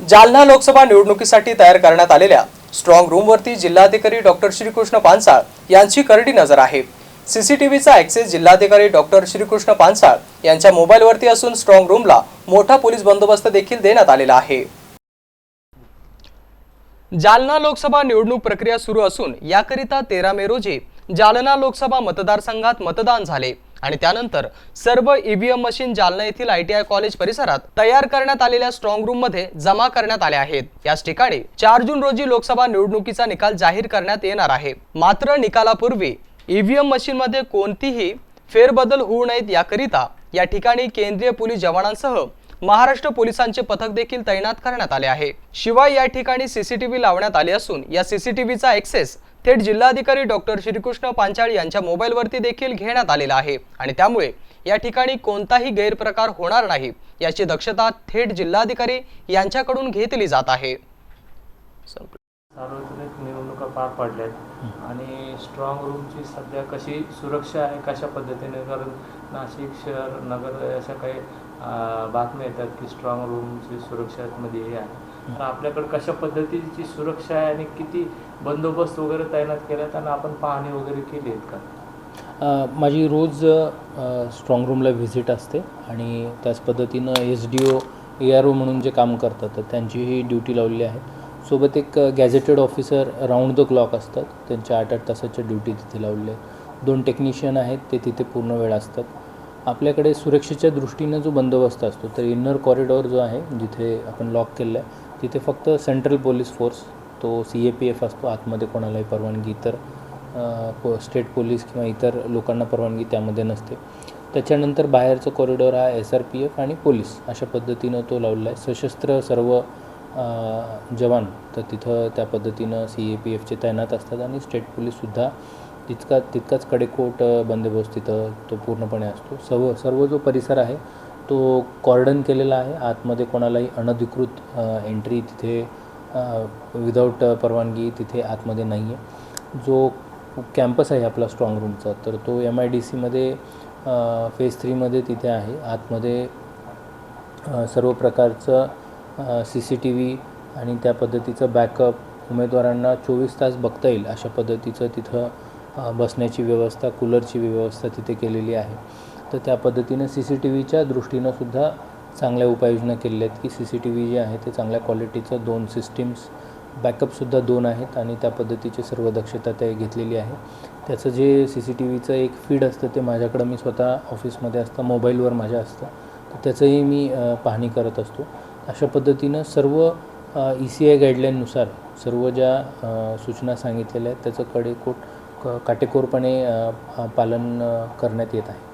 जालना लोकसभा निवडणुकीसाठी तयार करण्यात आलेल्या स्ट्रॉंग रूमवरती जिल्हाधिकारी डॉक्टर श्रीकृष्ण पानसाळ यांची करडी नजर आहे. सीसीटीव्हीचा ऍक्सेस जिल्हाधिकारी डॉक्टर श्रीकृष्ण पानसाळ यांच्या मोबाईलवरती असून स्ट्रॉंग रूमला मोठा पोलीस बंदोबस्त देखील देण्यात आलेला आहे. जालना लोकसभा निवडणूक प्रक्रिया सुरू असून याकरिता तेरा मे रोजी जालना लोकसभा मतदारसंघात मतदान झाले. आणि त्यानंतर सर्व ईव्हीएम मशीन जालना येथील आय टी आय कॉलेज परिसरात तयार करण्यात आलेल्या स्ट्रॉंग रूममध्ये जमा करण्यात आले आहेत. याच ठिकाणी चार जून रोजी लोकसभा निवडणुकीचा निकाल जाहीर करण्यात येणार आहे. मात्र निकालापूर्वी ईव्हीएम मशीन मध्ये कोणतीही फेरबदल होऊ नयेत याकरिता या ठिकाणी केंद्रीय पोलीस जवानांसह महाराष्ट्र पोलिसांचे पथक देखील तैनात करण्यात आले आहे. शिवाय या ठिकाणी सीसीटीव्ही लावण्यात आले असून या सीसीटीव्हीचा एक्सेस थेट जिल्हाधिकारी डॉक्टर श्रीकृष्ण पांचाळ यांच्या मोबाईलवरती देखील घेण्यात आलेला आहे. आणि त्यामुळे या ठिकाणी कोणताही गैरप्रकार होणार नाही याची दक्षता थेट जिल्हाधिकारी यांच्याकडून घेतली जात आहे. सार्वजनिक निवडणुका पार पडल्यात आणि स्ट्रॉंग रूमची सध्या कशी सुरक्षा आहे कशा पद्धतीने? कारण नाशिक शहर नगर अशा काही बातम्या येतात की स्ट्रॉंग रूमची सुरक्षामध्ये हे आहे. तर आपल्याकडे कशा पद्धतीची सुरक्षा आहे आणि किती बंदोबस्त वगैरे तैनात केला त्यांना आपण पाहणी वगैरे केली आहेत का? माझी रोज स्ट्रॉंग रूमला व्हिजिट असते आणि त्याच पद्धतीनं S D O A R O म्हणून जे काम करतात तर त्यांचीही ड्युटी लावलेली आहे. सोबत एक gazetted officer round the clock असतात. त्यांच्या आठ आठ तासाच्या ड्युटी तिथे लावलेल्या आहेत. दोन टेक्निशियन आहेत ते तिथे पूर्ण वेळ असतात. आपल्याकडे सुरक्षेच्या दृष्टीनं जो बंदोबस्त असतो तर इन्नर कॉरिडॉर जो आहे जिथे आपण लॉक केलं आहे तिथे फक्त सेंट्रल पोलीस फोर्स तो सी ए पी एफ असतो आतमध्ये कोणालाही परवानगी इतर पो स्टेट पोलीस किंवा इतर लोकांना परवानगी त्यामध्ये नसते. त्याच्यानंतर बाहेरचं कॉरिडॉर हा एस आर पी एफ आणि पोलीस अशा पद्धतीनं तो लावलेला आहे. सशस्त्र सर्व जवान तर तिथं त्या पद्धतीनं सी ए पी एफचे तैनात असतात आणि स्टेट पोलीससुद्धा तितका तितकाच कडेकोट बंदोबस्त तिथं तो पूर्णपणे असतो. सर्व सर्व जो परिसर आहे तो कॉर्डन केलेला आहे. आतमध्ये कोणालाही अनधिकृत एंट्री तिथे विदाऊट परवानगी तिथे आतमध्ये नाही आहे जो कॅम्पस आहे आपला स्ट्रॉंग रूमचा तर तो एम आय डी सीमध्ये फेज थ्रीमध्ये तिथे आहे. आतमध्ये सर्व प्रकारचं सी सी टी व्ही आणि त्या पद्धतीचं बॅकअप उमेदवारांना चोवीस तास बघता येईल अशा पद्धतीचं तिथं बसण्याची व्यवस्था कूलरची व्यवस्था तिथे केलेली आहे. तर त्या पद्धतीनं सी सी टी व्हीच्या दृष्टीनं सुद्धा चांगल्या उपाययोजना केलेल्या आहेत की C C T V J आहे ते चांगल्या क्वालिटीचं दोन सिस्टीम्स बॅकअपसुद्धा दोन आहेत आणि त्या पद्धतीची सर्व दक्षता ते घेतलेली आहे. त्याचं जे सी सी टी व्हीचं एक फीड असतं ते माझ्याकडं मी स्वतः ऑफिसमध्ये असतं मोबाईलवर माझ्या असतं तर त्याचंही मी पाहणी करत असतो. अशा पद्धतीनं सर्व ई सी आय गाईडलाईननुसार सर्व ज्या सूचना सांगितलेल्या आहेत त्याचं कडेकोट क काटेकोरपणे पालन करण्यात येत आहे.